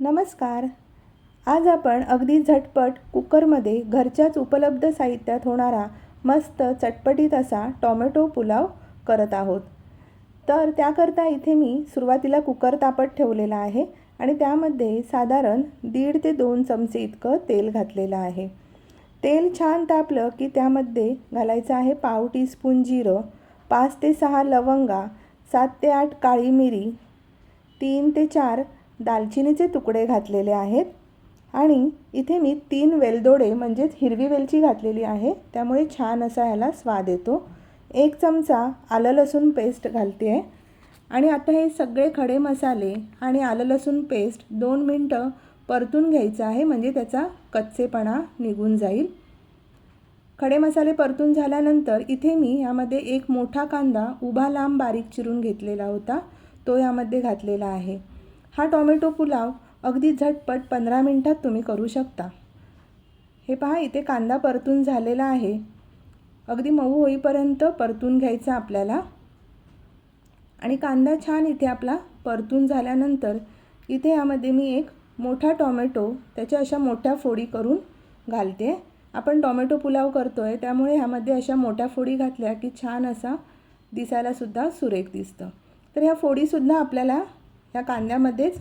नमस्कार. आज आपण अगदी झटपट कुकरमध्ये घरच्याच उपलब्ध साहित्यात होणारा मस्त चटपटीत असा टॉमॅटो पुलाव करत आहोत. तर त्याकरता इथे मी सुरुवातीला कुकर तापत ठेवलेला आहे आणि त्यामध्ये साधारण दीड ते दोन चमचे इतकं तेल घातलेलं आहे. तेल छान तापलं की त्यामध्ये घालायचं आहे पाव टीस्पून जिरं पाच ते सहा लवंगा सात ते आठ काळी मिरी तीन ते चार दालचिनीचे तुकडे घातलेले आहेत. आणि इथे मी तीन वेलदोडे म्हणजेच हिरवी वेलची घातलेली आहे. त्यामुळे छान असा ह्याला स्वाद येतो. एक चमचा आलं लसूण पेस्ट घालते आहे आणि आता हे सगळे खडे मसाले आणि आलं लसूण पेस्ट दोन मिनटं परतून घ्यायचं आहे म्हणजे त्याचा कच्चेपणा निघून जाईल. खडे मसाले परतून झाल्यानंतर इथे मी यामध्ये एक मोठा कांदा उभा लांब बारीक चिरून घेतलेला होता. तो यामध्ये घातलेला आहे. हा टॉमॅटो पुलाव अगदी झटपट पंधरा मिनटात तुम्ही करू शकता. हे पहा इथे कांदा परतून झालेला आहे. अगदी मऊ होईपर्यंत परतून घ्यायचा आपल्याला. आणि कांदा छान इथे आपला परतून झाल्यानंतर इथे यामध्ये मी एक मोठा टॉमॅटो त्याच्या अशा मोठ्या फोडी करून घालते. आपण टॉमॅटो पुलाव करतो आहे त्यामुळे ह्यामध्ये अशा मोठ्या फोडी घातल्या की छान असा दिसायलासुद्धा सुरेख दिसतं. तर ह्या फोडीसुद्धा आपल्याला ह्या कांद्यामध्येच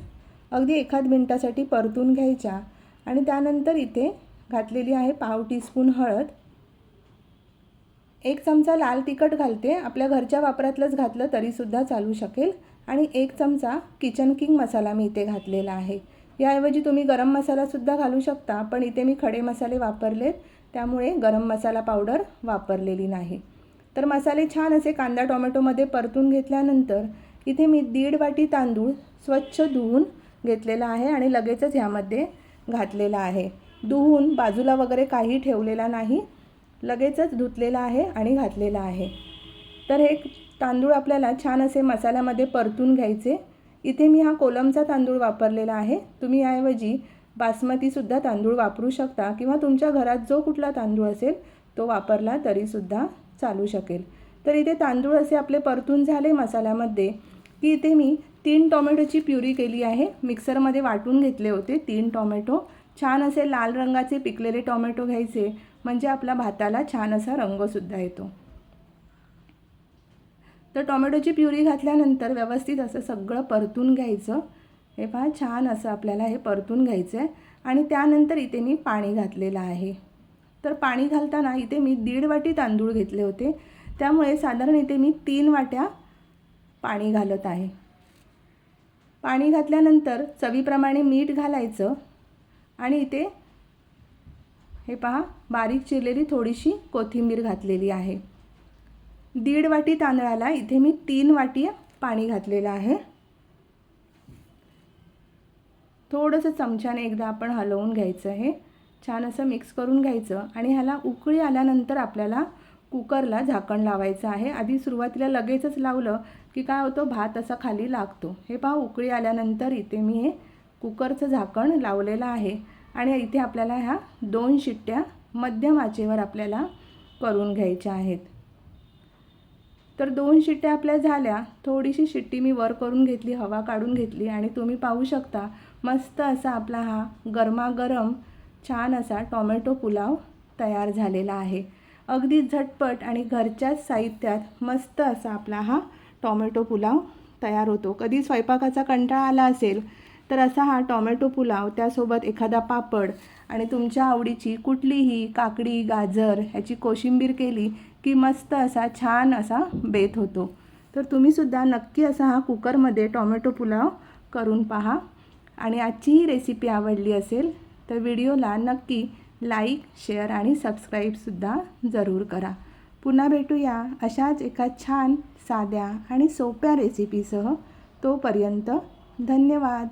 अगदी एखाद मिनटासाठी परतून घ्यायच्या आणि त्यानंतर इथे घातलेली आहे पाव टीस्पून हळद. एक चमचा लाल तिखट घालते. आपल्या घरच्या वापरातलंच घातलं तरीसुद्धा चालू शकेल. आणि एक चमचा किचन किंग मसाला मी इथे घातलेला आहे. याऐवजी तुम्ही गरम मसालासुद्धा घालू शकता पण इथे मी खडे मसाले वापरलेत. त्यामुळे गरम मसाला पावडर वापरलेली नाही. तर मसाले छान असे कांदा टोमॅटोमध्ये परतून घेतल्यानंतर इथे मी दीड वाटी तांदूळ स्वच्छ धुवून घेतलेला आहे आणि लगेचच ह्यामध्ये घातलेला आहे. धुवून बाजूला वगैरे काही ठेवलेला नाही. लगेचच धुतलेला आहे आणि घातलेला आहे. तर हे तांदूळ आपल्याला छान असे मसाल्यामध्ये परतून घ्यायचे. इथे मी हा कोलमचा तांदूळ वापरलेला आहे. तुम्ही याऐवजी बासमतीसुद्धा तांदूळ वापरू शकता किंवा तुमच्या घरात जो कुठला तांदूळ असेल तो वापरला तरीसुद्धा चालू शकेल. तर इथे तांदूळ असे आपले परतून झाले मसाल्यामध्ये. की इथे मी तीन टोमॅटोची प्युरी केली आहे. मिक्सरमध्ये वाटून घेतले होते तीन टोमॅटो. छान असे लाल रंगाचे पिकलेले टोमॅटो घ्यायचे. म्हणजे आपल्या भाताला छान असा रंगसुद्धा येतो. तर टोमॅटोची प्युरी घातल्यानंतर व्यवस्थित असं सगळं परतून घ्यायचं. हे पहा छान असं आपल्याला हे परतून घ्यायचं आहे आणि त्यानंतर इथे मी पाणी घातलेलं आहे. तर पाणी घालताना इथे मी दीड वाटी तांदूळ घेतले होते. त्यामुळे साधारण इथे मी तीन वाट्या पाणी घालत आहे. पाणी घातल्यानंतर चवीप्रमाणे मीठ घालायचं आणि इथे हे पहा बारीक चिरलेली थोडीशी कोथिंबीर घातलेली आहे. दीड वाटी तांदळाला इथे मी तीन वाटी पाणी घातलेलं आहे. थोडंसं चमच्याने एकदा आपण हलवून घ्यायचं आहे. छान असं मिक्स करून घ्यायचं आणि ह्याला उकळी आल्यानंतर आपल्याला कुकरला झाकण लावायचं आहे. आधी सुरुवातीला लगेचच लावलं की काय होतं? भात असा खाली लागतो. हे पहा उकळी आल्यानंतर इथे मी हे कुकरचं झाकण लावलेलं आहे. आणि इथे आपल्याला ह्या दोन शिट्ट्या मध्यम आचेवर आपल्याला करून घ्यायच्या आहेत. तर दोन शिट्ट्या आपल्या झाल्या. थोडीशी शिट्टी मी वर करून घेतली हवा काढून घेतली आणि तुम्ही पाहू शकता मस्त असा आपला हा गरमागरम छान असा टॉमॅटो पुलाव तयार झालेला आहे. अगदी झटपट आणि घरच्याच साहित्यात मस्त असा आपला हा टॉमॅटो पुलाव तयार होतो. कधी स्वयंपाकाचा कंटाळा आला असेल तर असा हा टॉमॅटो पुलाव त्यासोबत एखादा पापड आणि तुमच्या आवडीची कुठलीही काकडी गाजर ह्याची कोशिंबीर केली की मस्त असा छान असा बेत होतो. तर तुम्हीसुद्धा नक्की असा हा कुकरमध्ये टॉमॅटो पुलाव करून पहा. आणि आजची ही रेसिपी आवडली असेल तर व्हिडिओला नक्की लाईक शेअर आणि सबस्क्राईबसुद्धा जरूर करा. पुन्हा भेटूया अशाच एका छान साध्या आणि सोप्या रेसिपीसह तोपर्यंत धन्यवाद.